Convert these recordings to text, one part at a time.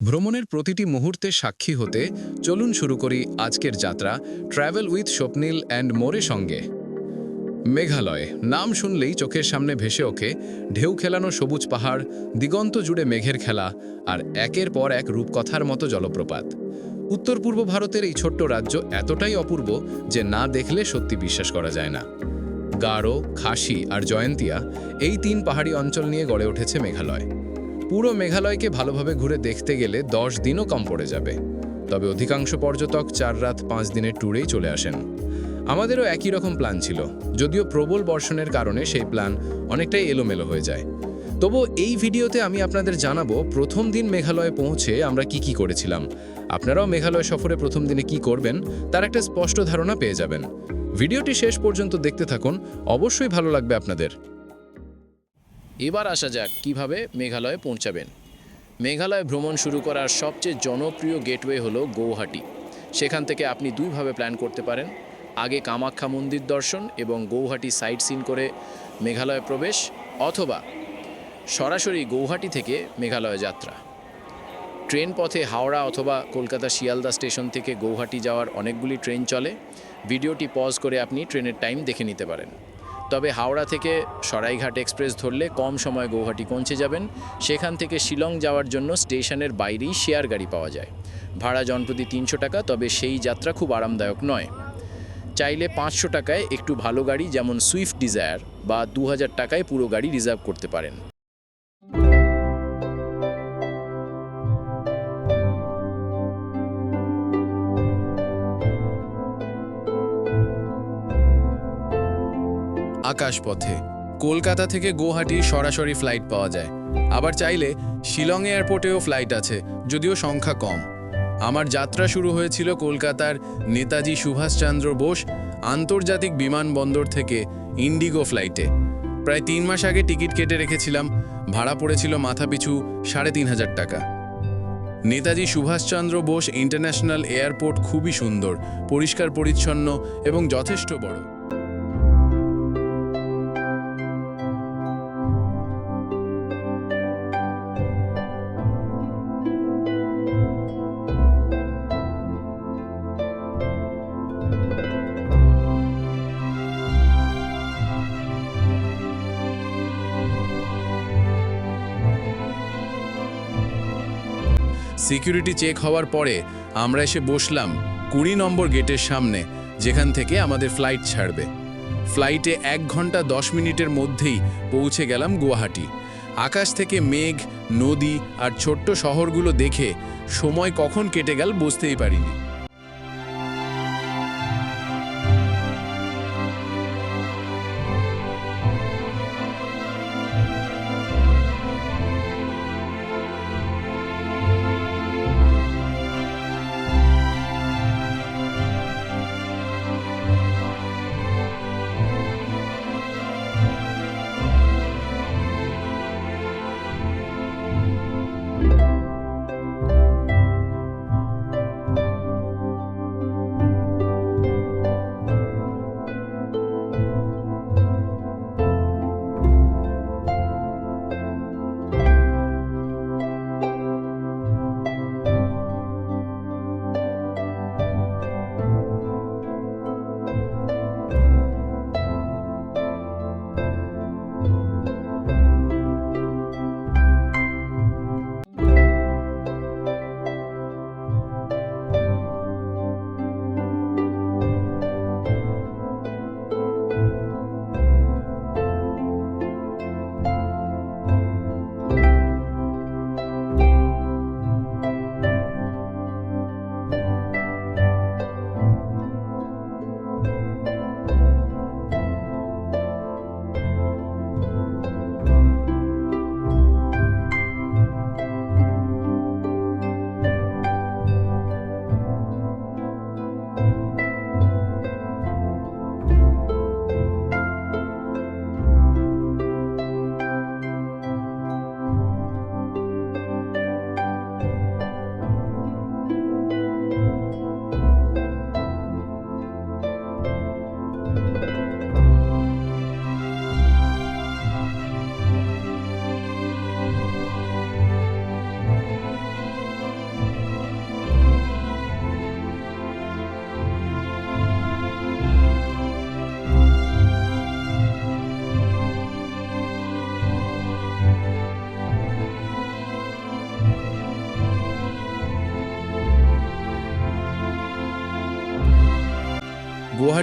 ভ্রমণের প্রতিটি মুহূর্তে সাক্ষী হতে চলুন শুরু করি আজকের যাত্রা ট্র্যাভেল উইথ স্বপ্নীল অ্যান্ড মোরে সঙ্গে। মেঘালয়, নাম শুনলেই চোখের সামনে ভেসে ওঠে ঢেউ খেলানো সবুজ পাহাড়, দিগন্ত জুড়ে মেঘের খেলা আর একের পর এক রূপকথার মতো জলপ্রপাত। উত্তর পূর্ব ভারতের এই ছোট্ট রাজ্য এতটাই অপূর্ব যে না দেখলে সত্যি বিশ্বাস করা যায় না। গারো, খাসি আর জয়ন্তিয়া এই তিন পাহাড়ি অঞ্চল নিয়ে গড়ে উঠেছে মেঘালয়। পুরো মেঘালয়কে ভালোভাবে ঘুরে দেখতে গেলে দশ দিনও কম পড়ে যাবে। তবে অধিকাংশ পর্যটক চার রাত পাঁচ দিনের ট্যুরেই চলে আসেন। আমাদেরও একই রকম প্ল্যান ছিল, যদিও প্রবল বর্ষণের কারণে সেই প্ল্যান অনেকটাই এলোমেলো হয়ে যায়। তবু এই ভিডিওতে আমি আপনাদের জানাব, প্রথম দিন মেঘালয়ে পৌঁছে আমরা কি কি করেছিলাম। আপনারাও মেঘালয় সফরে প্রথম দিনে কি করবেন, তার একটা স্পষ্ট ধারণা পেয়ে যাবেন। ভিডিওটি শেষ পর্যন্ত দেখতে থাকুন, অবশ্যই ভালো লাগবে আপনাদের। এবার আসা যাক কীভাবে মেঘালয়ে পৌঁছাবেন। মেঘালয় ভ্রমণ শুরু করার সবচেয়ে জনপ্রিয় গেটওয়ে হলো গৌহাটি। সেখান থেকে আপনি দুইভাবে প্ল্যান করতে পারেন। আগে কামাখ্যা মন্দির দর্শন এবং গৌহাটি সাইট সিন করে মেঘালয় প্রবেশ অথবা সরাসরি গৌহাটি থেকে মেঘালয় যাত্রা। ট্রেন পথে হাওড়া অথবা কলকাতা শিয়ালদা স্টেশন থেকে গৌহাটি যাওয়ার অনেকগুলি ট্রেন চলে। ভিডিওটি পজ করে আপনি ট্রেনের টাইম দেখে নিতে পারেন। তবে হাওড়া থেকে সরাইঘাট এক্সপ্রেস ধরলে কম সময় গৌহাটি পৌঁছে যাবেন। সেখান থেকে শিলং যাওয়ার জন্য স্টেশনের বাইরেই শেয়ার গাড়ি পাওয়া যায়। ভাড়া জনপ্রতি তিনশো টাকা, তবে সেই যাত্রা খুব আরামদায়ক নয়। চাইলে পাঁচশো টাকায় একটু ভালো গাড়ি যেমন সুইফট ডিজায়ার বা দু হাজার টাকায় পুরো গাড়ি রিজার্ভ করতে পারেন। আকাশপথে। কলকাতা থেকে গুয়াহাটি সরাসরি ফ্লাইট পাওয়া যায়। আবার চাইলে শিলং এয়ারপোর্টেও ফ্লাইট আছে, যদিও সংখ্যা কম। আমার যাত্রা শুরু হয়েছিল কলকাতার নেতাজি সুভাষচন্দ্র বোস আন্তর্জাতিক বিমানবন্দর থেকে ইন্ডিগো ফ্লাইটে প্রায় তিন মাস আগে টিকিট কেটে রেখেছিলাম, ভাড়া পড়েছিল মাথাপিছু সাড়ে তিন হাজার টাকা। নেতাজি সুভাষচন্দ্র বোস ইন্টারন্যাশনাল এয়ারপোর্ট খুবই সুন্দর পরিষ্কার পরিচ্ছন্ন এবং যথেষ্ট বড়। সিকিউরিটি চেক হওয়ার পরে আমরা এসে বসলাম কুড়ি নম্বর গেটের সামনে, যেখান থেকে আমাদের ফ্লাইট ছাড়বে। ফ্লাইটে এক ঘণ্টা দশ মিনিটের মধ্যেই পৌঁছে গেলাম গুয়াহাটি। আকাশ থেকে মেঘ, নদী আর ছোট্ট শহরগুলো দেখে সময় কখন কেটে গেল বুঝতেই পারিনি।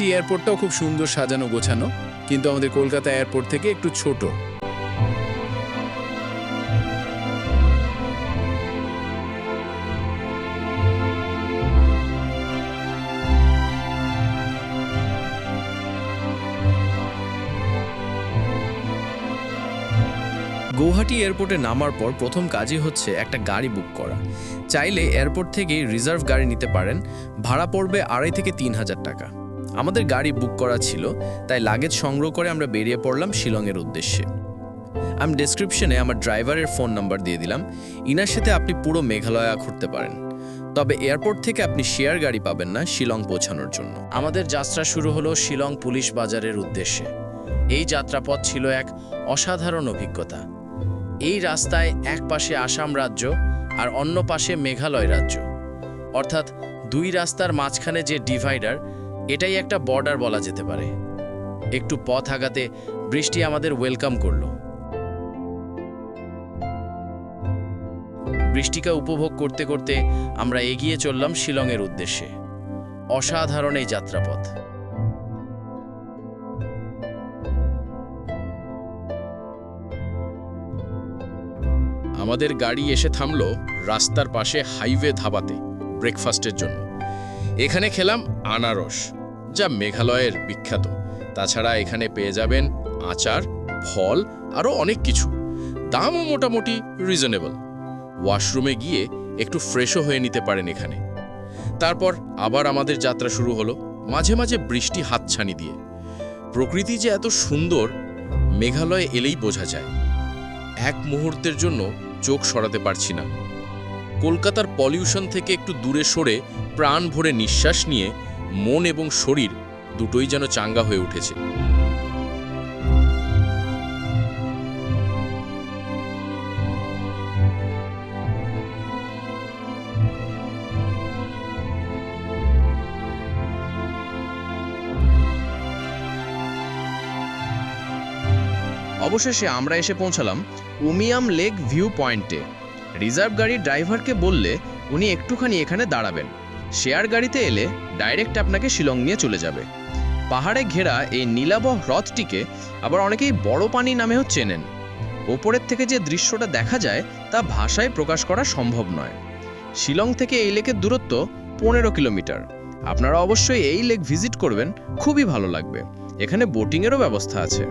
গুয়াহাটি এয়ারপোর্টটাও খুব সুন্দর সাজানো গোছানো, কিন্তু আমাদের কলকাতা এয়ারপোর্ট থেকে একটু ছোট। গৌহাটি এয়ারপোর্টে নামার পর প্রথম কাজই হচ্ছে একটা গাড়ি বুক করা। চাইলে এয়ারপোর্ট থেকে রিজার্ভ গাড়ি নিতে পারেন, ভাড়া পড়বে আড়াই থেকে তিন হাজার টাকা। আমাদের গাড়ি বুক করা ছিল, তাই লাগেজ সংগ্রহ করে আমরা বেরিয়ে পড়লাম শিলংয়ের উদ্দেশ্যে। আমি ডেসক্রিপশনে আমার ড্রাইভারের ফোন নাম্বার দিয়ে দিলাম। ইনার সাথে আপনি পুরো মেঘালয়া ঘুরতে পারেন। তবে এয়ারপোর্ট থেকে আপনি শেয়ার গাড়ি পাবেন না শিলং পৌঁছানোর জন্য। আমাদের যাত্রা শুরু হলো শিলং পুলিশ বাজারের উদ্দেশ্যে। এই যাত্রাপথ ছিল এক অসাধারণ অভিজ্ঞতা। এই রাস্তায় এক পাশে আসাম রাজ্য আর অন্য পাশে মেঘালয় রাজ্য। অর্থাৎ দুই রাস্তার মাঝখানে যে ডিভাইডার এটাই একটা বর্ডার বলা যেতে পারে। একটু পথ আগাতে বৃষ্টি আমাদের ওয়েলকাম করল। বৃষ্টিকা উপভোগ করতে করতে আমরা এগিয়ে চললাম শিলংয়ের উদ্দেশ্যে। অসাধারণ এই যাত্রাপথ। আমাদের গাড়ি এসে থামলো রাস্তার পাশে হাইওয়ে ধাবাতে ব্রেকফাস্টের জন্য। এখানে খেলাম আনারস। যা মেঘালয়ের বিখ্যাত। তাছাড়া এখানে পেয়ে যাবেন আচার, ফল, আরও অনেক কিছু। দামও মোটামুটি রিজনেবল ওয়াশরুমে গিয়ে একটু ফ্রেশও হয়ে নিতে পারেন এখানে। তারপর আবার আমাদের যাত্রা শুরু হলো, মাঝে মাঝে বৃষ্টি হাতছানি দিয়ে। প্রকৃতি যে এত সুন্দর, মেঘালয়ে এলেই বোঝা যায়। এক মুহূর্তের জন্য চোখ সরাতে পারছি না। কলকাতার পলিউশন থেকে একটু দূরে সরে প্রাণ ভরে নিঃশ্বাস নিয়ে মন এবং শরীর দুটোই যেন চাঙ্গা হয়ে উঠেছে। অবশেষে আমরা এসে পৌঁছালাম উমিয়াম লেক ভিউ পয়েন্টে রিজার্ভ গাড়ির ড্রাইভারকে বললে উনি একটুখানি এখানে দাঁড়াবেন। শেয়ার গাড়িতে এলে ডাইরেক্ট আপনাকে শিলং নিয়ে চলে যাবে। পাহাড়ে ঘেরা এই নীলাবহ হ্রদটিকে আবার অনেকেই বড় পানি নামেও চেনেন। ওপরের থেকে যে দৃশ্যটা দেখা যায় তা ভাষায় প্রকাশ করা সম্ভব নয়। শিলং থেকে এই লেকের দূরত্ব পনেরো কিলোমিটার। আপনারা অবশ্যই এই লেক ভিজিট করবেন, খুবই ভালো লাগবে। এখানে বোটিংয়েরও ব্যবস্থা আছে।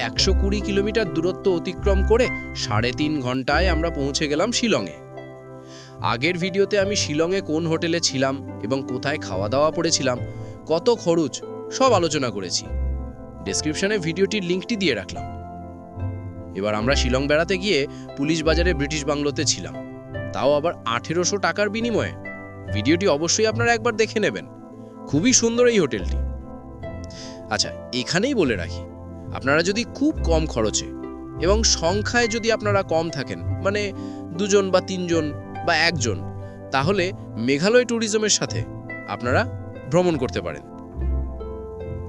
একশো কুড়ি কিলোমিটার দূরত্ব অতিক্রম করে সাড়ে তিন ঘন্টায় আমরা পৌঁছে গেলাম শিলংয়ে। আগের ভিডিওতে আমি শিলংয়ে কোন হোটেলে ছিলাম এবং কোথায় খাওয়া দাওয়া করেছিলাম কত খরচ, সব আলোচনা করেছি। ডেসক্রিপশনে ভিডিওটির লিঙ্কটি দিয়ে রাখলাম। এবার আমরা শিলং বেড়াতে গিয়ে পুলিশ বাজারে ব্রিটিশ বাংলোতে ছিলাম। তাও আবার আঠেরোশো টাকার বিনিময়ে। ভিডিওটি অবশ্যই আপনারা একবার দেখে নেবেন। খুবই সুন্দর এই হোটেলটি। আচ্ছা এখানেই বলে রাখি। আপনারা যদি খুব কম খরচে এবং সংখ্যায় যদি আপনারা কম থাকেন মানে দুজন বা তিনজন বা একজন, তাহলে মেঘালয় ট্যুরিজমের সাথে আপনারা ভ্রমণ করতে পারেন।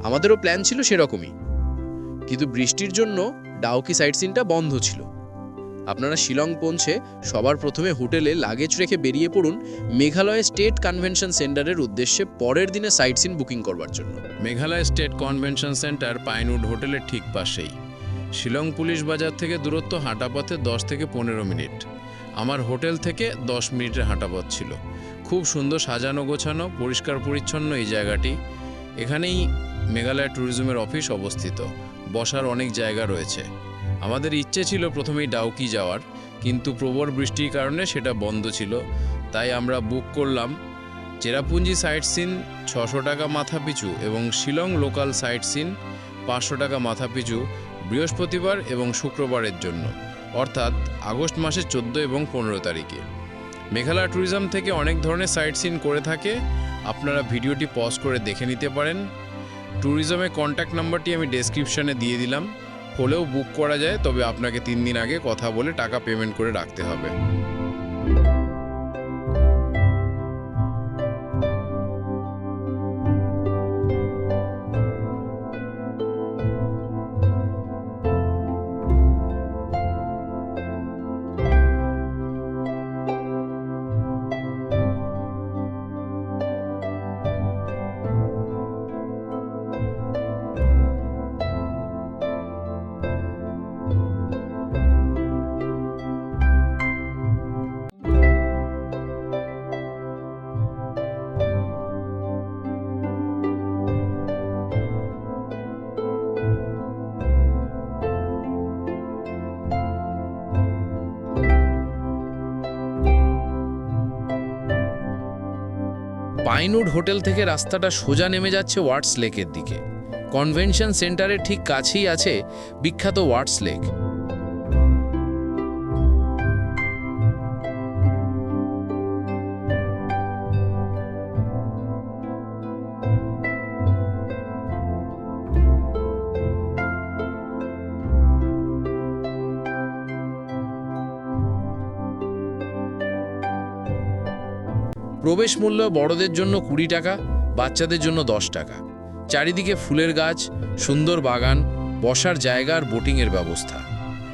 আমাদেরও প্ল্যান ছিল সেরকমই। কিন্তু বৃষ্টির জন্য ডাউকি সাইট সিনটা বন্ধ ছিল। আপনারা শিলং পৌঁছে সবার প্রথমে হোটেলে লাগেজ রেখে বেরিয়ে পড়ুন মেঘালয় স্টেট কনভেনশন সেন্টারের উদ্দেশ্যে পরের দিনে সাইট সিন বুকিং করবার জন্য। Meghalaya state convention centre Pinewood হোটেলের ঠিক পাশেই। শিলং পুলিশ বাজার থেকে দূরত্ব হাঁটাপথে দশ থেকে পনেরো মিনিট। আমার হোটেল থেকে দশ মিনিটের হাঁটাপথ ছিল। খুব সুন্দর সাজানো গোছানো, পরিষ্কার পরিচ্ছন্ন এই জায়গাটি। এখানেই মেঘালয় ট্যুরিজমের অফিস অবস্থিত। বসার অনেক জায়গা রয়েছে। আমাদের ইচ্ছে ছিল প্রথমেই ডাউকি যাওয়ার, কিন্তু প্রবল বৃষ্টির কারণে সেটা বন্ধ ছিল। তাই আমরা বুক করলাম চেরাপুঞ্জি সাইট সিন ছশো টাকা মাথা পিছু এবং শিলং লোকাল সাইট সিন পাঁচশো টাকা মাথা পিছু বৃহস্পতিবার এবং শুক্রবারের জন্য, অর্থাৎ আগস্ট মাসের চোদ্দ এবং পনেরো তারিখে। মেঘালয় ট্যুরিজম থেকে অনেক ধরনের সাইট সিন করে থাকে, আপনারা ভিডিওটি পজ করে দেখে নিতে পারেন। ট্যুরিজমের কন্ট্যাক্ট নাম্বারটি আমি ডেসক্রিপশনে দিয়ে দিলাম। হলেও বুক করা যায়, তবে আপনাকে তিন দিন আগে কথা বলে টাকা পেমেন্ট করে রাখতে হবে। পাইনউড হোটেল থেকে রাস্তাটা সোজা নেমে যাচ্ছে ওয়াটস লেকের দিকে। কনভেনশন সেন্টারের ঠিক কাছেই আছে বিখ্যাত ওয়াটস লেক। প্রবেশ মূল্য বড়দের জন্য কুড়ি টাকা, বাচ্চাদের জন্য দশ টাকা। চারিদিকে ফুলের গাছ, সুন্দর বাগান, বসার জায়গা আর বোটিংয়ের ব্যবস্থা।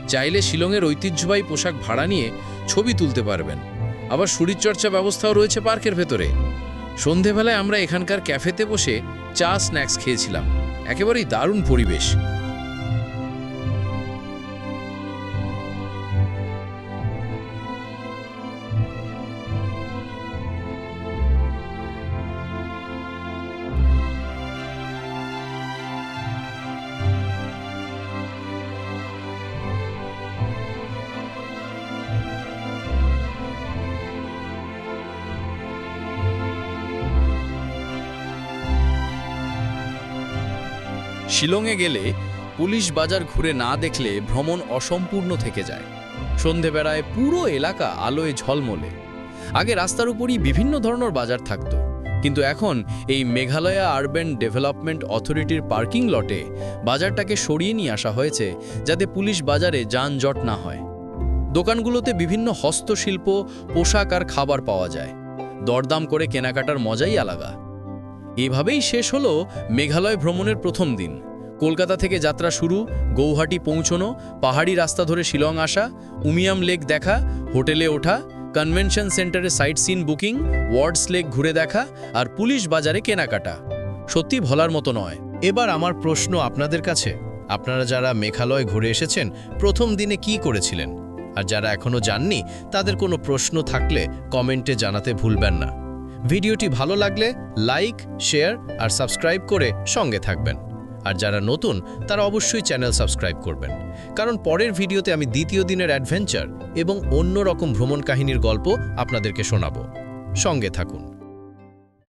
চাইলে শিলংয়ের ঐতিহ্যবাহী পোশাক ভাড়া নিয়ে ছবি তুলতে পারবেন। আবার শরীরচর্চা ব্যবস্থাও রয়েছে পার্কের ভেতরে। সন্ধেবেলায় আমরা এখানকার ক্যাফেতে বসে চা, স্ন্যাক্স খেয়েছিলাম। একেবারেই দারুণ পরিবেশ। শিলংয়ে গেলে পুলিশ বাজার ঘুরে না দেখলে ভ্রমণ অসম্পূর্ণ থেকে যায়। সন্ধেবেলায় পুরো এলাকা আলোয় ঝলমলে। আগে রাস্তার উপরই বিভিন্ন ধরনের বাজার থাকতো। কিন্তু এখন এই মেঘালয়া আরবান ডেভেলপমেন্ট অথরিটির পার্কিং লটে বাজারটাকে সরিয়ে নিয়ে আসা হয়েছে যাতে পুলিশ বাজারে যানজট না হয়। দোকানগুলোতে বিভিন্ন হস্তশিল্প, পোশাক আর খাবার পাওয়া যায়। দরদাম করে কেনাকাটার মজাই আলাদা। এভাবেই শেষ হলো মেঘালয় ভ্রমণের প্রথম দিন। কলকাতা থেকে যাত্রা শুরু, গৌহাটি পৌঁছনো, পাহাড়ি রাস্তা ধরে শিলং আসা, উমিয়াম লেক দেখা, হোটেলে ওঠা, কনভেনশন সেন্টারে সাইট সিন বুকিং, ওয়ার্ডস লেক ঘুরে দেখা আর পুলিশ বাজারে কেনাকাটা। সত্যি ভলার মতো নয়। এবার আমার প্রশ্ন আপনাদের কাছে। আপনারা যারা মেঘালয় ঘুরে এসেছেন, প্রথম দিনে কি করেছিলেন? আর যারা এখনও যাননি, তাদের কোনো প্রশ্ন থাকলে কমেন্টে জানাতে ভুলবেন না। ভিডিওটি ভালো লাগলে লাইক, শেয়ার আর সাবস্ক্রাইব করে সঙ্গে থাকবেন। আর যারা নতুন, তারা অবশ্যই চ্যানেল সাবস্ক্রাইব করবেন। কারণ পরের ভিডিওতে আমি দ্বিতীয় দিনের অ্যাডভেঞ্চার এবং অন্য রকম ভ্রমণ কাহিনীর গল্প আপনাদেরকে শোনাব। সঙ্গে থাকুন।